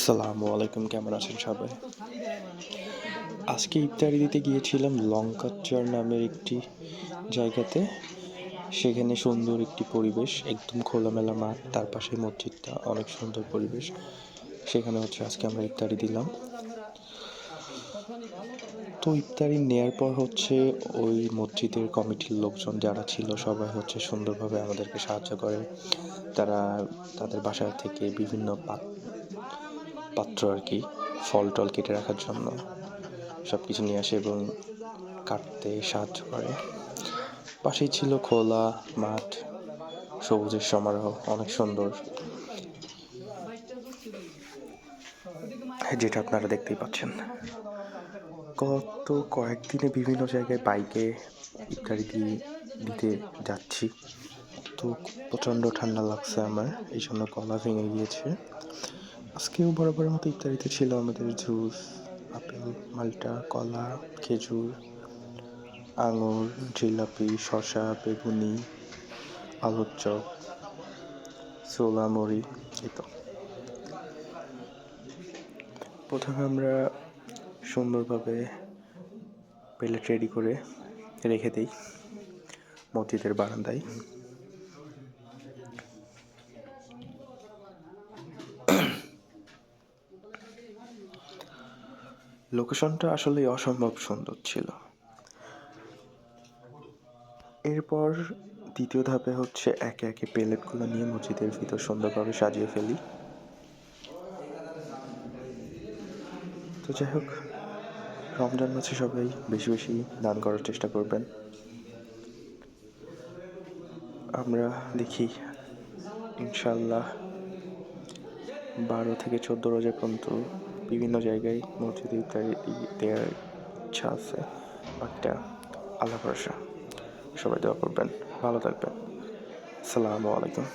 আসসালামু আলাইকুম, কেমন আছেন সবাই? আজকে ইফতারি দিতে গিয়েছিলাম লঙ্কাচর নামের একটি জায়গাতে। সেখানে সুন্দর একটি পরিবেশ, একদম খোলামেলা মাঠ, তার পাশে মসজিদটা, অনেক সুন্দর পরিবেশ। সেখানে হচ্ছে আজকে আমরা ইফতারি দিলাম। তো ইফতারি নেয়ার পর হচ্ছে ওই মসজিদের কমিটির লোকজন যারা ছিল, সবাই হচ্ছে সুন্দরভাবে আমাদেরকে সাহায্য করে। তারা তাদের বাসা থেকে বিভিন্ন পাত্র আর কি, ফল টল কেটে রাখার জন্য। সব কিছু নিয়ে আসে এবং কাটতে সাহায্য করে। পাশেই ছিল খোলা মাঠ, সবুজের সমারোহ, অনেক সুন্দর। যেটা আপনারা দেখতেই পাচ্ছেন। গত কয়েকদিনে বিভিন্ন জায়গায় বাইকে ইত্যাদি দিয়ে দিতে যাচ্ছি। তো প্রচণ্ড ঠান্ডা লাগছে আমার, এই জন্য গলা ভেঙে গিয়েছে। আজকেও বরাবরের মতো ইত্যাদিতে ছিল আমাদের জুস, আপেল, মাল্টা, কলা, খেজুর, আঙুর, জিলাপি, শসা, বেগুনি, আলুর চপ, ছোলা, মুড়ি প্রথমে আমরা সুন্দরভাবে প্লেট রেডি করে রেখে দিই মসজিদের বারান্দায়। লোকেশনটা আসলে অসম্ভব সুন্দর ছিল। এরপর দ্বিতীয় ধাপে হচ্ছে একে একে প্লেটগুলো নিয়ে মসজিদের ভিতর সুন্দরভাবে সাজিয়ে ফেলি। তো যাই হোক, রমজান মাসে সবাই বেশি বেশি দান করার চেষ্টা করবেন। আমরা দেখি ইনশাল্লাহ বারো থেকে চোদ্দ রোজা পর্যন্ত বিভিন্ন জায়গায় মসজিদে ইত্যাদি দেওয়ার ইচ্ছা আছে একটা আল্লাহ ভরসা। সবাই দোয়া করবেন, ভালো থাকবেন। আসসালামু আলাইকুম।